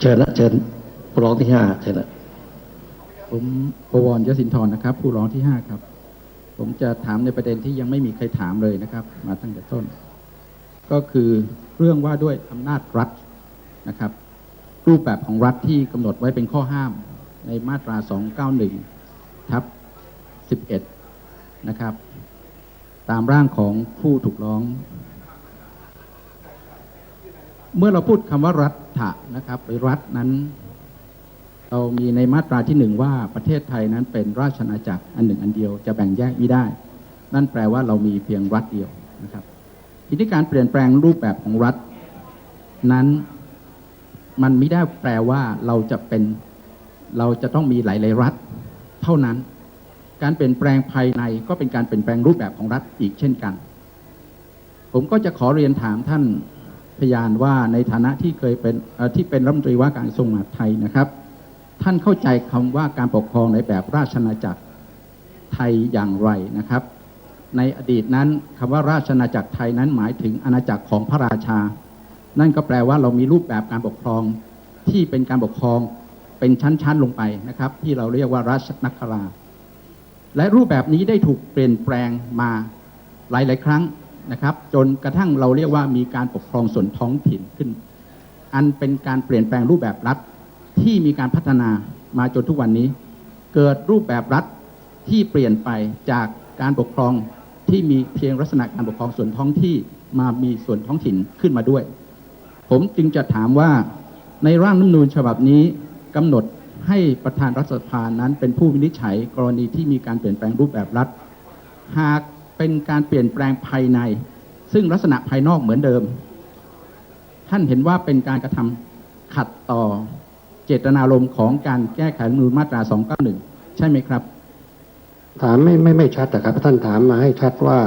เชิญนะเชิญผู้ร้องที่ห้าเชิญนะผมประวรยศินทรนะครับ ผู้ร้องที่ห้าครับ ผมจะถามในประเด็นที่ยังไม่มีใครถามเลยนะครับ มาตั้งแต่ต้น ก็คือเรื่องว่าด้วยอำนาจรัฐนะครับ รูปแบบของรัฐที่กำหนดไว้เป็นข้อห้ามในมาตรา 291 ทับ 11 นะครับ ตามร่างของผู้ถูกร้อง เมื่อเราพูดคำว่ารัฐะนะครับหรือรัฐนั้น เรามีในมาตราที่หนึ่งว่าประเทศไทยนั้นเป็นราชอาณาจักรอันหนึ่งอันเดียวจะแบ่งแยกไม่ได้ นั่นแปลว่าเรามีเพียงรัฐเดียวนะครับ ทีนี้การเปลี่ยนแปลงรูปแบบของรัฐนั้นมันไม่ได้แปลว่าเราจะเป็นเราจะต้องมีหลายๆรัฐเท่านั้น การเปลี่ยนแปลงภายในก็เป็นการเปลี่ยนแปลงรูปแบบของรัฐอีกเช่นกัน ผมก็จะขอเรียนถามท่าน พยานว่าในฐานะที่เคยเป็นที่เป็นรัฐมนตรีว่าการกระทรวงมหาดไทยนะครับ ท่านเข้าใจคำว่าการปกครองในแบบราชอาจักรไทยอย่างไรนะครับ ในอดีตนั้นคำว่าราชอาณาจักรไทยนั้นหมายถึงอาณาจักรของพระราชา นั่นก็แปลว่าเรามีรูปแบบการปกครองที่เป็นการปกครองเป็นชั้นๆลงไปนะครับ ที่เราเรียกว่าราชนักราและรูปแบบนี้ได้ถูกเปลี่ยนแปลงมาหลายๆ ครั้ง นะครับ จนกระทั่งเราเรียกว่ามีการปกครองส่วนท้องถิ่นขึ้น อันเป็นการเปลี่ยนแปลงรูปแบบรัฐที่มีการพัฒนามาจนทุกวันนี้ เกิดรูปแบบรัฐที่เปลี่ยนไปจากการปกครองที่มีเพียงลักษณะการปกครองส่วนท้องที่มามีส่วนท้องถิ่นขึ้นมาด้วย ผมจึงจะถามว่าในร่างรัฐมนูญฉบับนี้กำหนดให้ประธานรัฐสภานั้นเป็นผู้วินิจฉัยกรณีที่มีการเปลี่ยนแปลงรูปแบบรัฐ หาก เป็นการเปลี่ยนแปลงภายใน ซึ่งลักษณะภายนอกเหมือนเดิม ท่านเห็นว่าเป็นการกระทำขัดต่อเจตนารมณ์ของการแก้ไขรัฐธรรมนูญมาตรา 291 ใช่ไหมครับ ถามไม่ไม่ไม่ชัดนะครับท่านถามมาให้ชัดว่า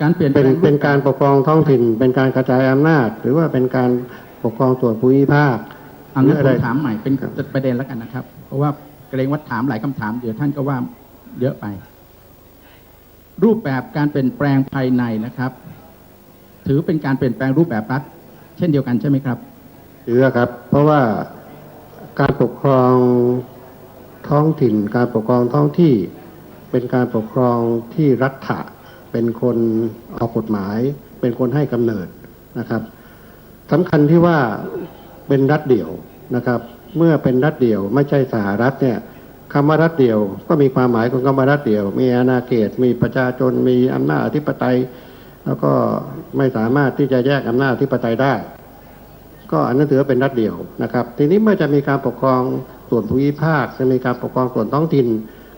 การเปลี่ยนแปเป็ลนงเป็นการปกครองท้องถิ่น เป็นการกระจายอำนาจ หรือว่าเป็นการปกครองส่วนภูมิภาคอันนั้นหรือผอะไรมถามใหม่เป็นประเด็นแล้วกันนะครับ เพราะว่าเกรงว่าถามหลายคำถามเดี๋ยวท่านก็ว่าเยอะไป รูปแบบการเปลี่ยนแปลงภายในนะครับ ถือเป็นการเปลี่ยนแปลงรูปแบบรัฐเช่นเดียวกันใช่ไหมครับถือครับ เพราะว่าการปกครองท้องถิ่น การปกครองท้องที่เป็นการปกครองที่รัฐะเป็นคนออกกฎหมาย เป็นคนให้กำเนิดนะครับสำคัญที่ว่าเป็นรัฐเดี่ยวนะครับ เมื่อเป็นรัฐเดี่ยวไม่ใช่สหรัฐเนี่ย คำว่ารัฐเดี่ยว ก็มีความหมายของคำว่ารัฐเดี่ยว มีอาณาเขตมีประชาชน มีอำนาจอธิปไตย แล้วก็ไม่สามารถที่จะแยกอำนาจอธิปไตยได้ ก็อันนั้นถือว่าเป็นรัฐเดี่ยวนะครับ ทีนี้เมื่อจะมีการปกครองส่วนภูมิภาคจะมีการปกครองส่วนท้องถิ่น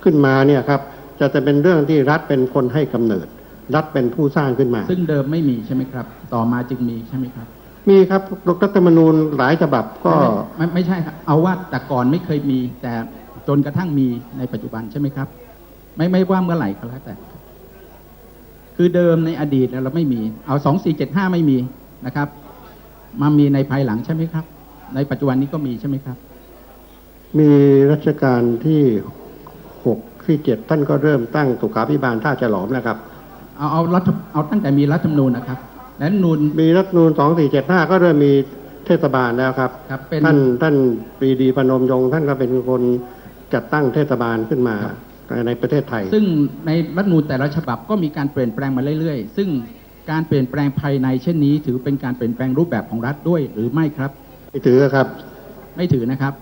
ขึ้นมาเนี่ยครับจะจะเป็นเรื่องที่รัฐเป็นคนให้กำเนิด รัฐเป็นผู้สร้างขึ้นมา ซึ่งเดิมไม่มีใช่ไหมครับ ต่อมาจึงมีใช่ไหมครับ มีครับรัฐธรรมนูญหลายฉบับก็ไม่ไม่ไม่ใช่ครับเอาว่าแต่ก่อนไม่เคยมีแต่ จนกระทั่งมีในปัจจุบันใช่ไหมครับ ไม่ไม่ว่าเมื่อไหร่ก็แล้วแต่ คือเดิมในอดีตเราไม่มี เอาสองสี่เจ็ดห้าไม่มีนะครับ มามีในภายหลังใช่ไหมครับ ในปัจจุบันนี้ก็มีใช่ไหมครับ มีรัชกาลที่หกที่เจ็ดท่านก็เริ่มตั้งสุขาพิบาลท่าฉลอมแล้วครับ เอาเอารัฐเอาตั้งแต่มีรัฐธรรมนูญนะครับและรัฐธรรมนูญมีรัฐธรรมนูญสองสี่เจ็ดห้าก็เริ่มมีเทศบาลแล้วครับ ครับเป็น ท่านท่านปรีดีพนมยงค์ท่านก็เป็นคน จัดตั้งเทศบาลขึ้นมาในประเทศไทย ซึ่งในรัฐธรรมนูญแต่ละฉบับก็มีการเปลี่ยนแปลงมาเรื่อยๆ ซึ่งการเปลี่ยนแปลงภายในเช่นนี้ ถือเป็นการเปลี่ยนแปลงรูปแบบของรัฐด้วยหรือไม่ครับ ไม่ถือครับ ไม่ถือนะครับ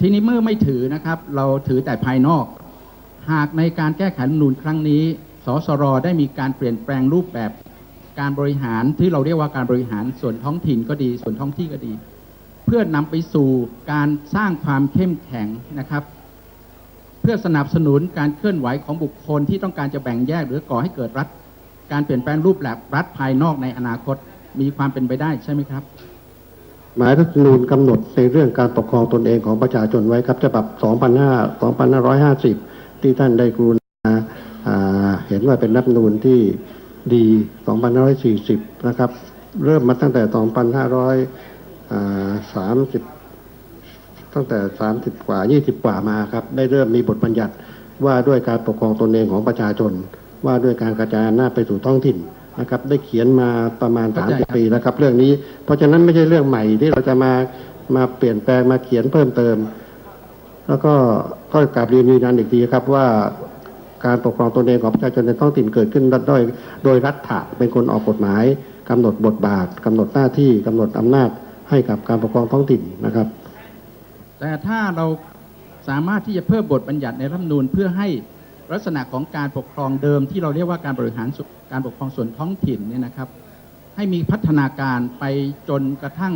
ทีนี้เมื่อไม่ถือนะครับ เราถือแต่ภายนอก หากในการแก้ไขรัฐธรรมนูญครั้งนี้สสรได้มีการเปลี่ยนแปลงรูปแบบการบริหารที่เราเรียกว่าการบริหารส่วนท้องถิ่นก็ดี ส่วนท้องที่ก็ดีเพื่อนำไปสู่การสร้างความเข้มแข็งนะครับ เพื่อสนับสนุนการเคลื่อนไหวของบุคคลที่ต้องการจะแบ่งแยกหรือก่อให้เกิดรัฐ การเปลี่ยนแปลงรูปแบบรัฐภายนอกในอนาคตมีความเป็นไปได้ใช่ไหมครับ หมายรัฐธรรมนูญกำหนดในเรื่องการปกครองตนเองของประชาชนไว้ครับฉบับ 2500 2550 ที่ท่านได้กรุณาเห็นว่าเป็นรัฐธรรมนูญที่ดี 2540 นะครับ เริ่มมาตั้งแต่ 2,500 2530ตั้งแต่30กว่า20กว่ามาครับ ได้เริ่มมีบทบัญญัติว่าด้วยการปกครองตนเองของประชาชน ว่าด้วยการกระจายอำนาจไปสู่ท้องถิ่นนะครับ ได้เขียนมาประมาณเข้าใจครับ30ปีแล้วครับ เรื่องนี้ เพราะฉะนั้นไม่ใช่เรื่องใหม่ที่เราจะมามาเปลี่ยนแปลงมาเขียนเพิ่มเติม แล้วก็ก็กลับเรียนยืนยันอีกทีครับว่าการปกครองตนเองของประชาชนในท้องถิ่นเกิดขึ้นโดยโดยรัฐะเป็นคนออกกฎหมายกำหนดบทบาทกำหนดหน้าที่กำหนดอำนาจ ให้กับการปกครองท้องถิ่นนะครับ แต่ถ้าเราสามารถที่จะเพิ่มบทบัญญัติในรัฐธรรมนูญเพื่อให้ลักษณะของการปกครองเดิมที่เราเรียกว่าการบริหารส่วนการปกครองส่วนท้องถิ่นเนี่ยนะครับ ให้มีพัฒนาการไปจนกระทั่ง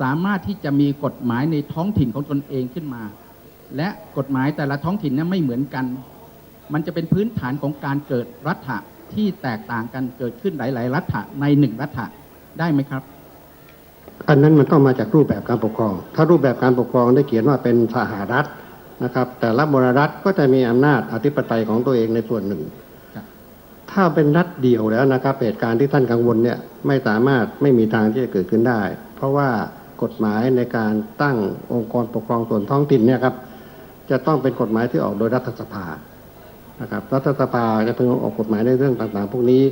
สามารถที่จะมีกฎหมายในท้องถิ่นของตนเองขึ้นมา และกฎหมายแต่ละท้องถิ่นนั้นไม่เหมือนกัน มันจะเป็นพื้นฐานของการเกิดรัฐะที่แตกต่างกันเกิดขึ้นหลาย ๆ รัฐะในหนึ่งรัฐะได้ไหมครับ อันนั้นมันต้องมาจากรูปแบบการปกครอง ถ้ารูปแบบการปกครองได้เขียนว่าเป็นสหรัฐนะครับ แต่ละมรรัฐก็จะมีอำนาจอธิปไตยของตัวเองในส่วนหนึ่งครับถ้าเป็นรัฐเดียวแล้วนะครับเหตุการณ์ที่ท่านกังวลเนี่ยไม่สามารถไม่มีทางที่จะเกิดขึ้นได้ เพราะว่ากฎหมายในการตั้งองค์กรปกครองส่วนท้องถิ่นเนี่ยครับจะต้องเป็นกฎหมายที่ออกโดยรัฐสภานะครับรัฐสภาจะเป็นคนออกกฎหมายในเรื่องต่างๆ พวกนี้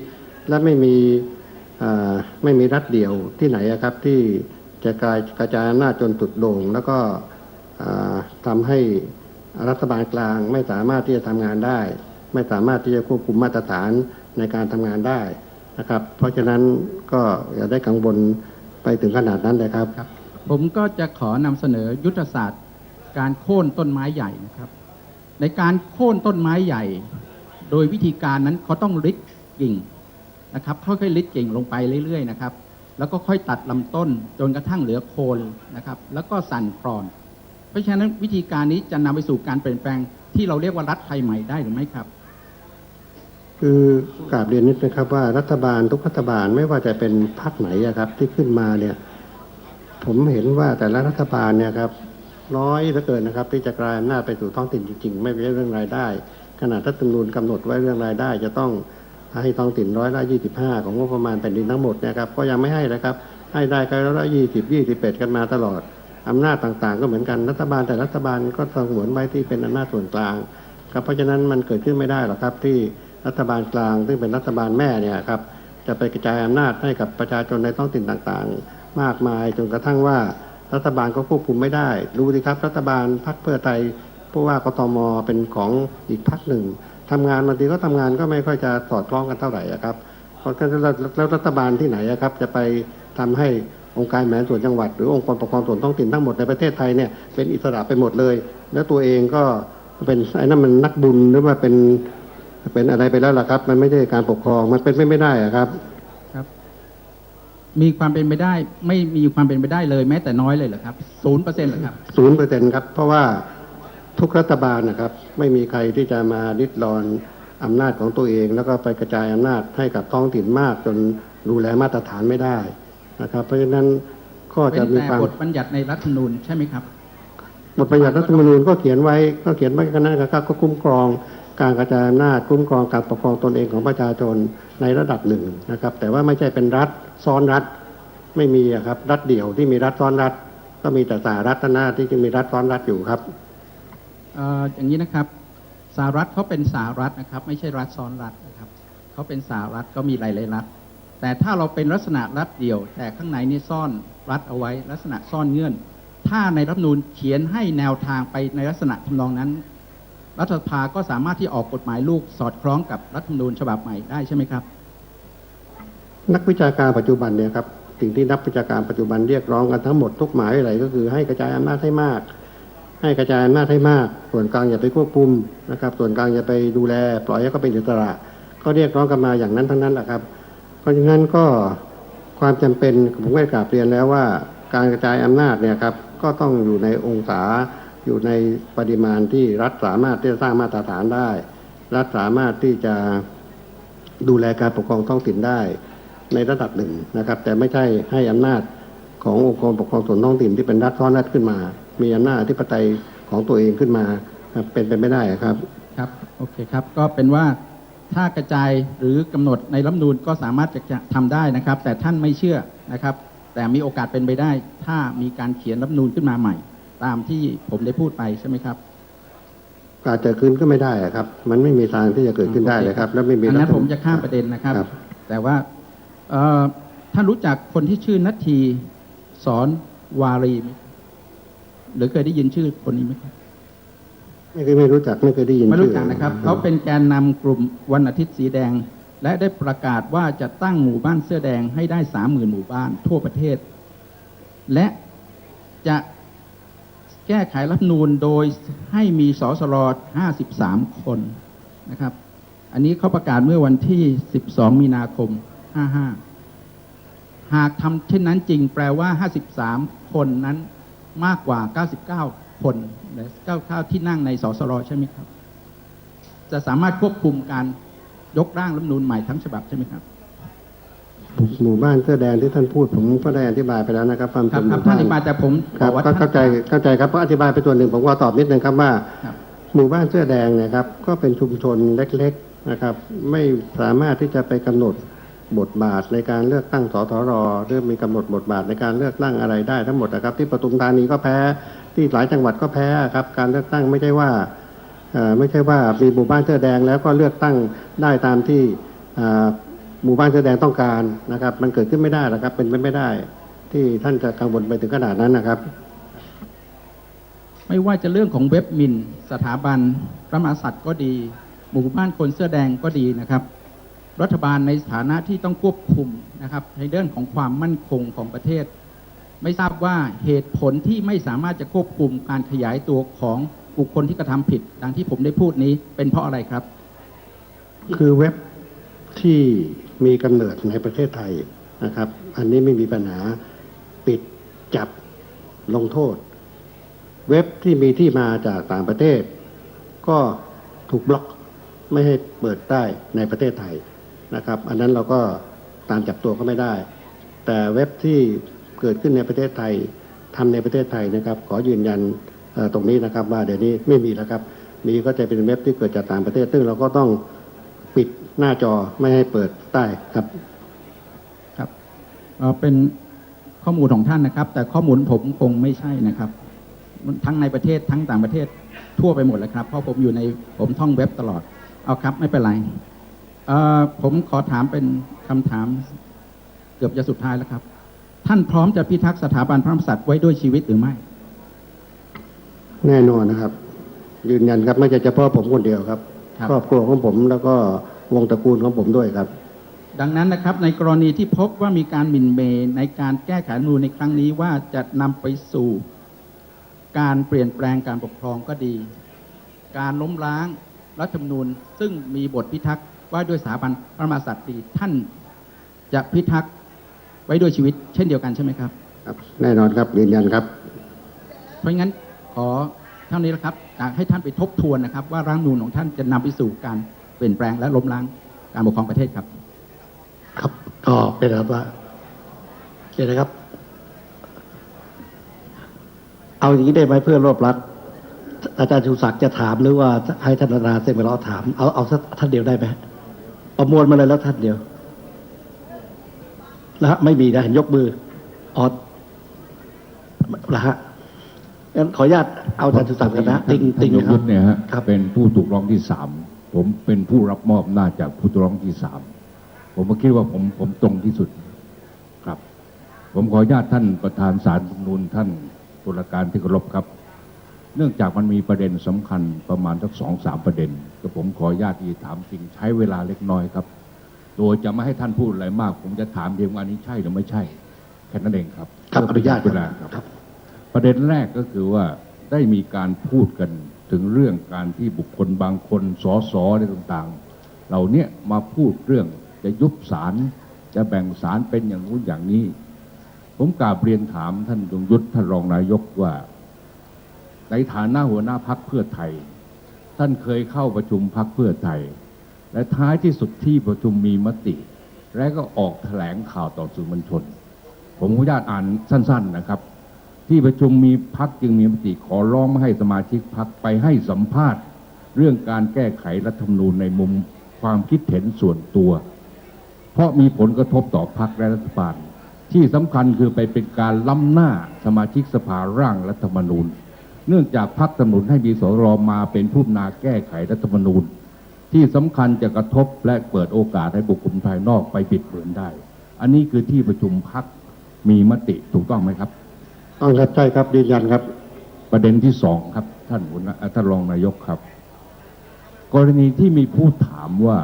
และไม่มีอ่า ไม่มีรัฐเดียวที่ไหนครับที่จะกระจายกระจายอำนาจจนจุดโด่งแล้วก็อ่าทำให้รัฐบาลกลางไม่สามารถที่จะทำงานได้ ไม่สามารถที่จะควบคุมมาตรฐานในการทำงานได้นะครับ เพราะฉะนั้นก็อย่าได้กังวลไปถึงขนาดนั้นเลยครับ ผมก็จะขอนำเสนอยุทธศาสตร์ การโค่นต้นไม้ใหญ่นะครับ ในการโค่นต้นไม้ใหญ่ โดยวิธีการนั้นเขาต้องลิดกิ่ง นะครับค่อยๆลิดกิ่งลงไปเรื่อยๆนะครับแล้วก็ค่อยตัดลำต้นจนกระทั่งเหลือโคนนะครับแล้วก็สั่นคลอน เพราะฉะนั้นวิธีการนี้จะนำไปสู่การเปลี่ยนแปลงที่เราเรียกว่ารัฐไทยใหม่ได้หรือไม่ครับ คือกราบเรียนนิดนะครับว่ารัฐบาลทุกรัฐบาลไม่ว่าจะเป็นพรรคไหนอะครับที่ขึ้นมาเนี่ยผมเห็นว่าแต่ละรัฐบาลเนี่ยครับน้อยเหลือเกินนะครับ ที่จะกลายอำนาจไปสู่ท้องถิ่นจริง ๆ ไม่ใช่เรื่องรายได้ ขนาดรัฐธรรมนูญกำหนดไว้เรื่องรายได้จะต้อง ให้ท้องถิ่นร้อยละยี่สิบห้าของงบประมาณแผ่นดินทั้งหมดเนะครับก็ยังไม่ให้เลยครับ ให้ได้ก็ร้อยละยี่สิบยี่สิบเอ็ดกันมาตลอดอำนาจต่างๆ ก็เหมือนกันรัฐบาลแต่รัฐบาลก็สงวนไว้ที่เป็นอำนาจส่วนกลางครับเพราะฉะนั้นมันเกิดขึ้นไม่ได้หรอกครับที่รัฐบาลกลาง ซึ่งเป็นรัฐบาลแม่เนี่ยครับจะไปกระจายอำนาจให้กับประชาชนในท้องถิ่นต่างๆ มากมายจนกระทั่งว่ารัฐบาลก็ควบคุมไม่ได้ดูสิครับ รัฐบาลพรรคเพื่อไทยผู้ว่ากทมเป็นของอีกพรรคหนึ่ง ทำงานบางทีก็ทำงานก็ไม่ค่อยจะสอดคล้องกันเท่าไหร่อะครับเพราะฉะนั้นแล้วรัฐบาลที่ไหนอะครับ จะไปทำให้องค์การบริหารส่วนจังหวัดหรือองค์กรปกครองส่วนท้องถิ่นทั้งหมดในประเทศไทยเนี่ยเป็นอิสระไปหมดเลย แล้วตัวเองก็เป็นไอ้นั่นมันนักบุญหรือว่าเป็นเป็นอะไรไปแล้วล่ะครับ มันไม่ใช่การปกครองมันเป็นไม่ไม่ได้อะครับครับ มีความเป็นไปได้ ไม่มีความเป็นไปได้เลยแม้แต่น้อยเลยเหรอครับศูนย์เปอร์เซ็นต์เหรอครับศูนย์เปอร์เซ็นครับ เพราะว่า ทุกรัฐบาลนะครับ ไม่มีใครที่จะมาดิดรอนอำนาจของตัวเอง แล้วก็ไปกระจายอำนาจให้กับท้องถิ่นมากจนดูแลมาตรฐานไม่ได้นะครับ เพราะฉะนั้นก็จะเป็นมีแต่ความบทบัญญัติในรัฐธรรมนูญใช่ไหมครับบทบัญญัติรัฐธรรมนูญก็เขียนไว้ก็เขียนไว้กันนะครับก็คุ้มครอง การกระจายอำนาจคุ้มครองการปกครองตนเองของประชาชนในระดับหนึ่งนะครับ แต่ว่าไม่ใช่เป็นรัฐซ้อนรัฐไม่มีอะครับรัฐเดี่ยวที่มีรัฐซ้อนรัฐ ก็มีแต่สหรัฐหน้าที่จะมีรัฐซ้อนรัฐอยู่ครับเอย่างนี้นะครับสหรัฐเขาเป็นสหรัฐนะครับ ไม่ใช่รัฐซ้อนรัฐนะครับเขาเป็นสหรัฐก็มีหลายๆรัฐ แต่ถ้าเราเป็นลักษณะรัฐเดียว แต่ข้างในนี่ซ่อนรัฐเอาไว้ลักษณะซ่อนเงื่อน ถ้าในรัฐนูญเขียนให้แนวทางไปในลักษณะทำนองนั้น รัฐสภาก็สามารถที่ออกกฎหมายลูกสอดคล้องกับรัฐธรรมนูญฉบับใหม่ได้ใช่ไหมครับ นักวิชาการปัจจุบันเนี่ยครับสิ่งที่นักวิชาการปัจจุบันเรียกร้องกันทั้งหมดทุกหมายอะไรก็คือให้กระจายอำนาจให้มาก ให้กระจายอำนาจให้มาก ส่วนกลางอย่าไปควบคุมนะครับ ส่วนกลางอย่าไปดูแล ปล่อยให้เขาเป็นอิสระก็เรียกร้องกันมาอย่างนั้นทั้งนั้นแหละครับ เพราะฉะนั้นก็ความจำเป็นผมได้กราบเรียนแล้วว่า การกระจายอำนาจเนี่ยครับก็ต้องอยู่ในองศาอยู่ในปริมาณที่รัฐสามารถที่จะสร้างมาตรฐานได้ รัฐสามารถที่จะดูแลการปกครองท้องถิ่นได้ในระดับหนึ่งนะครับ แต่ไม่ใช่ให้อำนาจขององค์กรปกครองส่วนท้องถิ่นที่เป็นรัฐซ้อนรัฐขึ้นมา มีอำนาจอธิปไตยของตัวเองขึ้นมาครับเป็นไปไม่ได้ครับครับโอเคครับก็เป็นว่าถ้ากระจายหรือกำหนดในรัฐธรรมนูญก็สามารถจะทำได้นะครับ แต่ท่านไม่เชื่อนะครับ แต่มีโอกาสเป็นไปได้ ถ้ามีการเขียนรัฐธรรมนูญขึ้นมาใหม่ ตามที่ผมได้พูดไปใช่ไหมครับอาจจะขึ้นก็ไม่ได้อะครับ มันไม่มีทางที่จะเกิดขึ้นได้เลยครับ แล้วไม่มีอันนั้นฐธรรผมจะข้ามประเด็นนะครับครับแต่ว่าเอ่อท่านรู้จักคนที่ชื่อนัททีสอนวารีไหม หรือเคยได้ยินชื่อคนนี้ไหมครับไม่เคยไม่รู้จักไม่เคยได้ยินไม่รู้ชื่อจักนะครับ เขาเป็นแกนนำกลุ่มวันอาทิตย์สีแดง และได้ประกาศว่าจะตั้งหมู่บ้านเสื้อแดงให้ได้สามหมื่นหมู่บ้านทั่วประเทศ และจะแก้ไขรัฐธรรมนูญโดยให้มีสสร53คนนะครับ อันนี้เขาประกาศเมื่อวันที่12มีนาคม55หากทำเช่นนั้นจริงแปลว่า53คนนั้น มากกว่า 99 คนและ99 ที่นั่งในสสรใช่ไหมครับ จะสามารถควบคุมการยกร่างรัฐธรรมนูญใหม่ทั้งฉบับใช่ไหมครับหมู่บ้านเสื้อแดงที่ท่านพูดผมก็ได้อธิบายไปแล้วนะครับความครับจำหครับมู่ท่านบ้าอธิบายแต่ผมครับอกว่าก็ท่านเข้าใจเข้าใจครับเพราะอธิบายไปส่วนหนึ่งผมก็ตอบนิดนึงครับว่าครับหมู่บ้านเสื้อแดงเนะครับ ก็เป็นชุมชนเล็ก ๆนะครับ ไม่สามารถที่จะไปกำหนด บทบาทในการเลือกตั้งสทรหรือมีกำหนดบทบาทในการเลือกตั้งอะไรได้ทั้งหมดนะครับที่ปทุมธานีก็แพ้ที่หลายจังหวัดก็แพ้ครับการเลือกตั้งไม่ใช่ว่าไม่ใช่ว่ามีหมู่บ้านเสื้อแดงแล้วก็เลือกตั้งได้ตามที่หมู่บ้านเสื้อแดงต้องการนะครับ มันเกิดขึ้นไม่ได้หรอกครับ เป็นไปไม่ได้ ที่ท่านจะกังวลไปถึงขนาดนั้นนะครับ ไม่ว่าจะเรื่องของเว็บมินสถาบันพระมหากษัตริย์ก็ดี หมู่บ้านคนเสื้อแดงก็ดีนะครับ รัฐบาลในฐานะที่ต้องควบคุมนะครับในเรื่องของความมั่นคงของประเทศ ไม่ทราบว่าเหตุผลที่ไม่สามารถจะควบคุมการขยายตัวของบุคคลที่กระทำผิดดังที่ผมได้พูดนี้เป็นเพราะอะไรครับ คือเว็บที่มีกำเนิดในประเทศไทยนะครับ อันนี้ไม่มีปัญหาปิดจับลงโทษ เว็บที่มีที่มาจากต่างประเทศ ก็ถูกบล็อกไม่ให้เปิดได้ในประเทศไทย นะครับ อันนั้นเราก็ตามจับตัวก็ไม่ได้ แต่เว็บที่เกิดขึ้นในประเทศไทยทำในประเทศไทยนะครับ ขอยืนยันตรงนี้นะครับ ว่าเดี๋ยวนี้ไม่มีแล้วครับ มีก็จะเป็นเว็บที่เกิดจากต่างประเทศ ซึ่งเราก็ต้องปิดหน้าจอไม่ให้เปิดได้ครับครับเเป็นข้อมูลของท่านนะครับ แต่ข้อมูลผมคงไม่ใช่นะครับ ทั้งในประเทศทั้งต่างประเทศทั่วไปหมดเลยครับ เพราะผมอยู่ในผมท่องเว็บตลอด เอาครับไม่เป็นไร ผมขอถามเป็นคำถามเกือบจะสุดท้ายแล้วครับ ท่านพร้อมจะพิทักษ์สถาบันพระมหากษัตริย์ไว้ด้วยชีวิตหรือไม่ แน่นอนนะครับ ยืนยันครับไม่ใช่เฉพาะผมคนเดียวครับครับครอบครัวของผมแล้วก็วงตระกูลของผมด้วยครับ ดังนั้นนะครับ ในกรณีที่พบว่ามีการหมิ่นเมย์ในการแก้ไขรัฐธรรมนูญในครั้งนี้ว่าจะนำไปสู่ การเปลี่ยนแปลงการปกครองก็ดี การล้มล้างรัฐธรรมนูญซึ่งมีบทพิทักษ์ ว่าด้วยสถาบันพระมหากษัตริย์ดีท่านจะพิทักษ์ไว้ด้วยชีวิตเช่นเดียวกันใช่ไหมครับ ครับ แน่นอนครับยืนยันครับ เพราะงั้นขอเท่านี้แหละครับอยากให้ท่านไปทบทวนนะครับ ว่าร่างนูญของท่านจะนำไปสู่การเปลี่ยนแปลงและล้มล้างการปกครองประเทศครับ ครับก็เป็นแบบว่าโอเคนะครับ เอาอย่างนี้ได้ไหมเพื่อรวบรัดอาจารย์ชูศักดิ์จะถามหรือว่าให้ท่านนาเซมเราถาม เอาเอาสักท่านเดียวได้ไหม ประมวลมาเลยแล้วท่านเดียวนะฮะไม่มีนะเห็นยกมือออดนะฮะงั้นขออนุญาตเอาอาจารย์ชูศักดิ์กันนะติงติงท่านยนะงครัยุบทธเนี่ยฮะครับเป็นผู้ถูกร้องที่สามผมเป็นผู้รับมอบอำนาจจากผู้ถูกร้องที่สามผมก็คิดว่าผมผมตรงที่สุดครับ ผมขออนุญาตท่านประธานศาลรัฐธรรมนูญท่านตุลาการที่เคารพครับ เนื่องจากมันมีประเด็นสำคัญประมาณสักสองสามประเด็นก็ผมขออนุญาตที่จะถามจริงใช้เวลาเล็กน้อยครับ โดยจะไม่ให้ท่านพูดอะไรมาก ผมจะถามเพียงว่าอันนี้ใช่หรือไม่ใช่แค่นั้นเองครับครับอนุญาตเวลาครับครับ ประเด็นแรกก็คือว่าได้มีการพูดกันถึงเรื่องการที่บุคคลบางคนสอสออะไรต่างๆ เหล่าเนี้ยมาพูดเรื่องจะยุบศาลจะแบ่งศาลเป็นอย่างนู้นอย่างนี้ ผมกราบเรียนถามท่านยงยุทธท่านรองนายกว่า ในฐานะหัวหน้าพักเพื่อไทย ท่านเคยเข้าประชุมพักเพื่อไทย และท้ายที่สุดที่ประชุมมีมติ และก็ออกแถลงข่าวต่อสื่อมวลชน ผมขออนุญาตอ่านสั้น ๆนะครับ ที่ประชุมมีพักจึงมีมติขอร้องไม่ให้สมาชิกพักไปให้สัมภาษณ์ เรื่องการแก้ไขรัฐธรรมนูญในมุมความคิดเห็นส่วนตัว เพราะมีผลกระทบต่อพักและรัฐบาลที่สำคัญคือไปเป็นการล้ำหน้าสมาชิกสภาร่างรัฐธรรมนูญ เนื่องจากพักสนับสนุนให้มีสรมาเป็นผู้นาแก้ไขรัฐธรรมนูญ ที่สำคัญจะกระทบและเปิดโอกาสให้บุคคลภายนอกไปปิดเบือนได้ อันนี้คือที่ประชุมพักมีมติถูกต้องไหมครับต้องครับใช่ครับยืนยันครับ ประเด็นที่สองครับ ท่านหัวหน้าเอ่อท่านรองนายกครับ กรณีที่มีผู้ถามว่า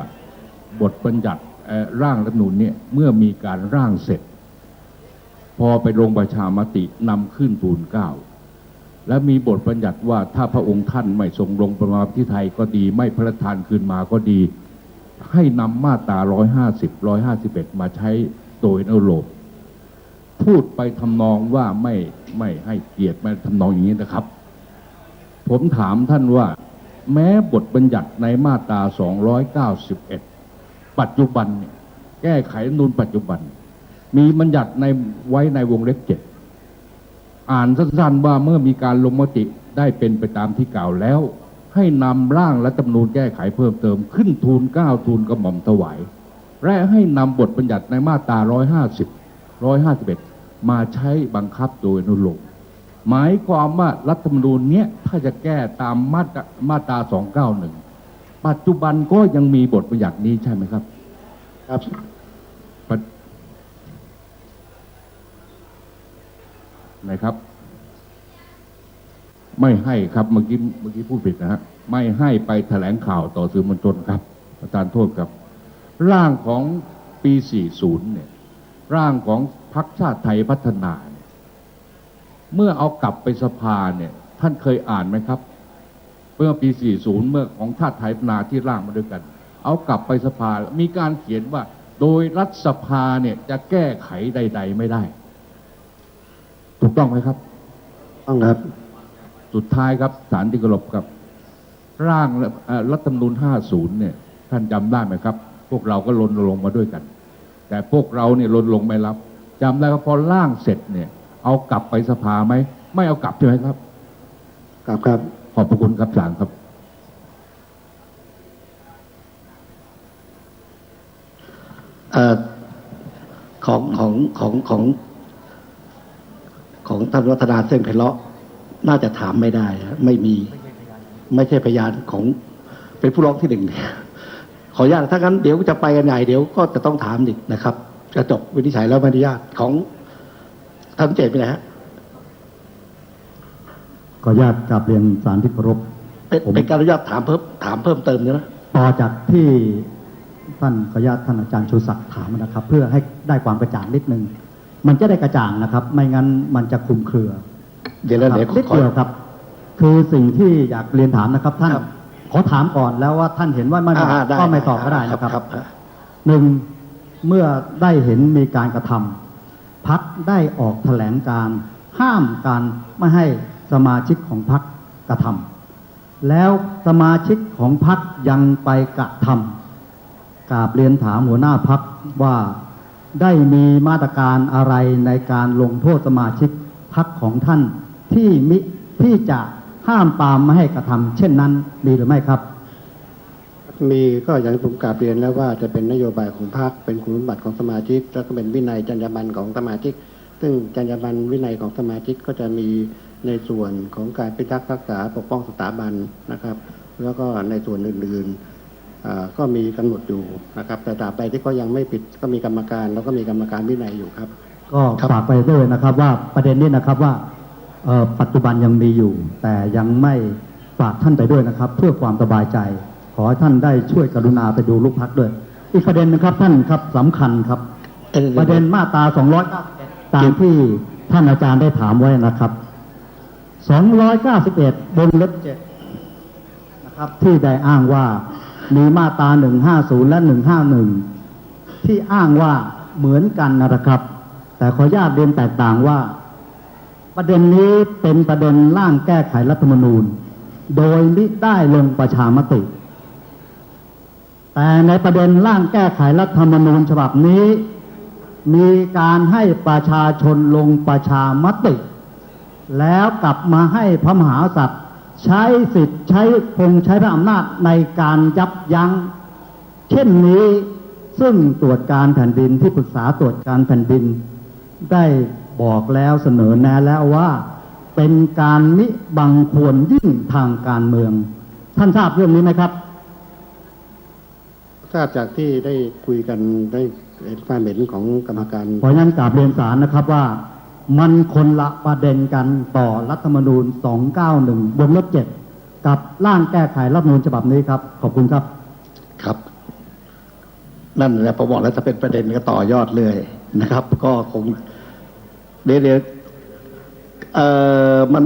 บทบัญญัติเอ่อร่างรัฐธรรมนูญเนี่ยเมื่อมีการร่างเสร็จ พอไปลงประชามตินำขึ้นทูลเกล้า และมีบทบัญญัติว่าถ้าพระองค์ท่านไม่ทรงลงประมาที่ไทยก็ดี ไม่พระราชทานคืนมาก็ดี ให้นำมาตรา 150 151 มาใช้โดยอนุโลมพูดไปทำนองว่าไม่ไม่ให้เกียรติไม่ทำนองอย่างนี้นะครับ ผมถามท่านว่า แม้บทบัญญัติในมาตรา 291 ปัจจุบันเนี่ยแก้ไขนูญปัจจุบัน มีบัญญัติในไว้ในวงเล็บเจ็ด อ่านสั้นๆว่าเมื่อมีการลงมติได้เป็นไปตามที่กล่าวแล้ว ให้นำร่างรัฐธรรมนูญแก้ไขเพิ่มเติมขึ้นทูลเก้าทูลกระหม่อมถวายและให้นำบทบัญญัติในมาตรา 150 151 มาใช้บังคับโดยอนุโลมหมายความว่ารัฐธรรมนูญเนี้ยถ้าจะแก้ตามมาตรามาตรา 291 ปัจจุบันก็ยังมีบทบัญญัตินี้ใช่ไหมครับ ครับ ปะ ไหนครับ ไม่ให้ครับเมื่อกี้เมื่อกี้พูดผิดนะฮะไม่ให้ไปแถลงข่าวต่อสื่อมวลชนครับประธานโทษครับ ร่างของปี 40 เนี่ย ร่างของพรรคชาติไทยพัฒนาเนี่ยเมื่อเอากลับไปสภาเนี่ย ท่านเคยอ่านไหมครับ เมื่อปี 40 เมื่อของชาติไทยพัฒนาที่ร่างมาด้วยกัน เอากลับไปสภา มีการเขียนว่า โดยรัฐสภาเนี่ยจะแก้ไขใด ๆ ไม่ได้ ถูกต้องไหมครับ ต้องครับ สุดท้ายครับสารที่กรบครับ ร่างเอ่อรัฐธรรมนูญ50 เนี่ย ท่านจำได้ไหมครับ พวกเราก็รณรงค์มาด้วยกัน แต่พวกเราเนี่ยรณรงค์ไม่รับจำได้ว่าพอร่างเสร็จเนี่ย เอากลับไปสภาไหมไม่เอากลับใช่ไหมครับครับครับขอบพระคุณครับศาลครับ เอ่อของของของของ ของท่านรัตนาเส้นไพเราะน่าจะถามไม่ได้ฮะไม่มีไม่ใช่พยานของเป็นผู้ร้องที่หนึ่งเนี่ยขออนุญาตถ้างั้นเดี๋ยวจะไปกันใหญ่เดี๋ยวก็จะต้องถามอีกนะครับจะจบวินิจฉัยแล้วไม่อนุญาตของท่านเจตไปไหนฮะขออนุญาตกราบเรียนสารที่เคารพเป็นผมเป็นการอนุญาตถามเพิ่มถามเพิ่มเติมนะต่อจากที่ท่านขออนุญาตท่านอาจารย์ชูศักดิ์ถามนะครับ เพื่อให้ได้ความกระจ่างนิดนึง มันจะได้กระจ่างนะครับ ไม่งั้นมันจะคลุมเครือเดี๋ยวแล้วครับเดี๋ยวนิดขอ เดียวครับ คือสิ่งที่อยากเรียนถามนะครับ ท่านครับ ขอถามก่อนแล้วว่าท่านเห็นว่าไม่อ่าด้ก็ไม่ตอบก็ได้นะครับครับหนึ่งเมื่อได้เห็นมีการกระทำพักได้ออกแถลงการห้ามการไม่ให้สมาชิกของพักกระทำแล้วสมาชิกของพักยังไปกระทำกราบเรียนถามหัวหน้าพักว่า ได้มีมาตรการอะไรในการลงโทษสมาชิกพักของท่านที่มิที่จะห้ามปามไม่ให้กระทำเช่นนั้นมีหรือไม่ครับ มีก็อย่างที่ผมกราบเรียนแล้วว่าจะเป็นนโยบายของพรรคเป็นคุณสมบัติของสมาชิก แล้วก็เป็นวินัยจรรยาบรรณของสมาชิก ซึ่งจรรยาบรรณวินัยของสมาชิกก็จะมีในส่วนของการพิทักษ์รักษาปกป้องสถาบันนะครับ แล้วก็ในส่วนอื่นๆ ก็มีกำหนดอยู่นะครับแต่ตราบใดที่เขายังไม่ปิดก็มีกรรมการแล้วก็มีกรรมการวินัยอยู่ครับ ก็ฝากไปด้วยนะครับว่าประเด็นนี้นะครับว่าเอ่อปัจจุบันยังมีอยู่ แต่ยังไม่ฝากท่านไปด้วยนะครับ เพื่อความสบายใจ ขอให้ท่านได้ช่วยกรุณาไปดูลูกพักด้วย อีกประเด็นหนึงครับท่านครับสำคัญครับ ประเด็นมาตรา291ตามที่ท่านอาจารย์ได้ถามไว้นะครับ291บนเล็บ7นะครับที่ได้อ้างว่า มีมาตรา150 และ 151 ที่อ้างว่าเหมือนกันนะครับ แต่ขออนุญาตเรียนแตกต่างว่า ประเด็นนี้เป็นประเด็นร่างแก้ไขรัฐธรรมนูญ โดยมิได้ลงประชามติ แต่ในประเด็นร่างแก้ไขรัฐธรรมนูญฉบับนี้ มีการให้ประชาชนลงประชามติ แล้วกลับมาให้พระมหากษัตริย์ ใช้สิทธิ์ใช้พงใช้พระอำนาจในการยับยัง้ง เช่นนี้ซึ่งตรวจการแผ่นดินที่ปรึกษาตรวจการแผ่นดิน ได้บอกแล้วเสนอแนะแล้วว่าเป็นการมิบังควรยิ่งทางการเมือง ท่านทราบเรื่องนี้ไหมครับ ทราบจากที่ได้คุยกันได้ความเห็นของกรรมการเพราะฉะนั้นกราบเรียนสารนะครับว่า มันคนละประเด็นกันต่อรัฐธรรมนูญ 291วงเล็บ7กับร่างแก้ไขรัฐธรรมนูญฉบับนี้ครับ ขอบคุณครับ ครับ นั่นแหละผมบอกแล้วจะเป็นประเด็นก็ต่อยอดเลยนะครับ ก็คงเดี๋ยวเอ่อมัน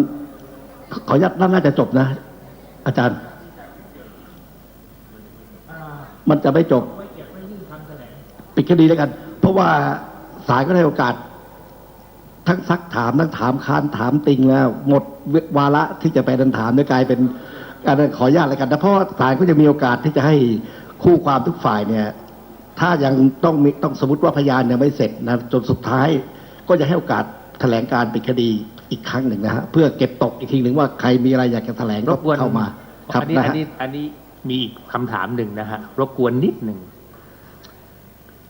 ขออนุญาตน่าจะจบนะ อาจารย์ มันจะไม่จบ ปิดคดีแล้วกัน เพราะว่าศาลก็ได้โอกาส ทั้งซักถามทั้งถามค้านถามติงแล้ว หมดวาระที่จะไปดันถามด้วยกลายเป็นการขออนุญาตอะไรกันนะเพราะว่าศาลก็จะมีโอกาสที่จะให้คู่ความทุกฝ่ายเนี่ย ถ้ายังต้องมีต้องสมมติว่าพยานยังไม่เสร็จนะจนสุดท้ายก็จะให้โอกาสแถลงการปิดคดีอีกครั้งหนึ่งนะฮะเพื่อเก็บตกอีกทีหนึ่งว่าใครมีอะไรอยากจะแถลงรก็บกวนเข้ามา ครับอันนี้นะอันฮะนี้อันนี้มีอีกคำถามหนึ่งนะฮะรบกวนนิดหนึ่ง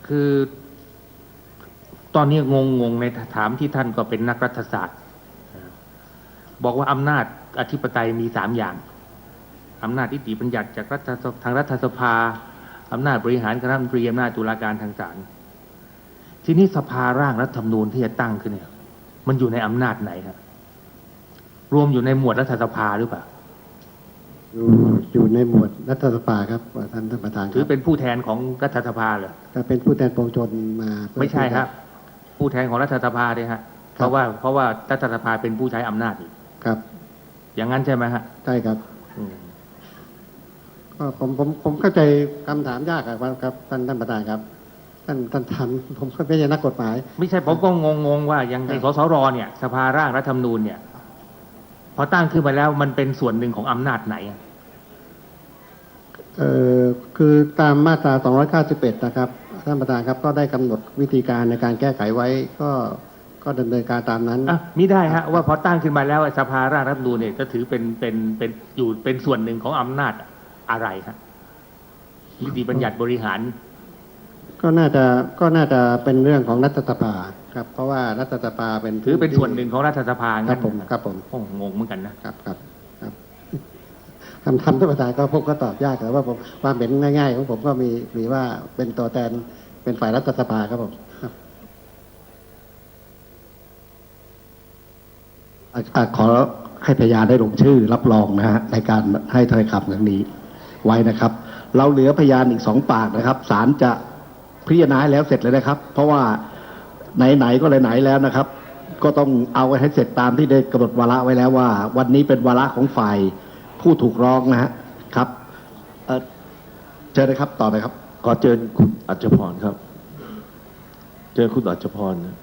คือ ตอนนี้งงงๆในถามที่ท่านก็เป็นนักรัฐศาสตร์ บอกว่าอำนาจอธิปไตยมีสามอย่างอำนาจนิติบัญญัติจากรัฐสทางรัฐสภาอำนาจบริหารคณะรัฐมนตรีอำนาจตุลาการทางศาลทีนี้สภาร่างรัฐธรรมนูญที่จะตั้งขึ้นเนี่ย มันอยู่ในอำนาจไหนครับรวมอยู่ในหมวดรัฐสภาหรือเปล่าอยู่อยู่ในหมวดรัฐสภาครับท่านท่านประธานคถือรับเป็นผู้แทนของรัฐสภาเหรอก็เป็นผู้แทนปวงชนมาเพื่อไม่ใช่ที่จะครับ ผู้แทนของรัฐสภาเนี่ยฮะเพราะว่าเพราะว่ารัฐสภาเป็นผู้ใช้อำนาจอยู่ครับ อย่างนั้นใช่ไหมฮะใช่ครับอืมก็ผมผมผมเข้าใจคำถามยากอะครับท่านท่านประธานครับ ท่านท่านทำผมก็ไม่ใช่นักกฎหมาย ไม่ใช่ผมก็งงงๆว่าอย่างในครับสสรเนี่ย สภาร่างรัฐธรรมนูญเนี่ย พอตั้งขึ้นมาแล้วมันเป็นส่วนหนึ่งของอำนาจไหนอะ เอ่อคือตามมาตรา 291 นะครับ ท่านประธานครับก็ได้กำหนดวิธีการในการแก้ไขไว้ก็ก็ดำเนินการตามนั้น อะมิได้ฮะว่าพอตั้งขึ้นมาแล้วสภาร่างรัฐธรรมนูญเนี่ยจะถือเป็นเป็นเป็นอยู่เป็นส่วนหนึ่งของอำนาจอะไรฮะนิติบัญญัติบริหาร ก็น่าจะก็น่าจะเป็นเรื่องของรัฐสภาครับ เพราะว่ารัฐสภาเป็นถือเป็นส่วนหนึ่งของรัฐสภาครังั้บนผมครับผมโอ้งงเหมือนกันนะครับครับ ครับคำทำท่านประธานก็ผมก็ตอบยากแต่ว่าผมความเห็นง่ายๆของผมก็มีมีว่าเป็นตัวแทนเป็นฝ่ายรัฐสภาครับผมอขอให้พยานได้ลงชื่อรับรองนะฮะในการให้ถ้อยคำครั้งนี้ ไว้นะครับ เราเหลือพยานอีกสองปากนะครับศาลจะพิจารณาแล้วเสร็จเลยนะครับ เพราะว่าไหนๆก็ไหนๆแล้วนะครับ ก็ต้องเอาไว้ให้เสร็จตามที่ได้กำหนดวาระไว้แล้วว่า วันนี้เป็นวาระของฝ่าย ผู้ถูกร้องนะฮะครับเอ่อเชิญเลยครับต่อเลยครับ ขอเชิญคุณอัจฉพรครับ เจอคุณอัจฉพรนะ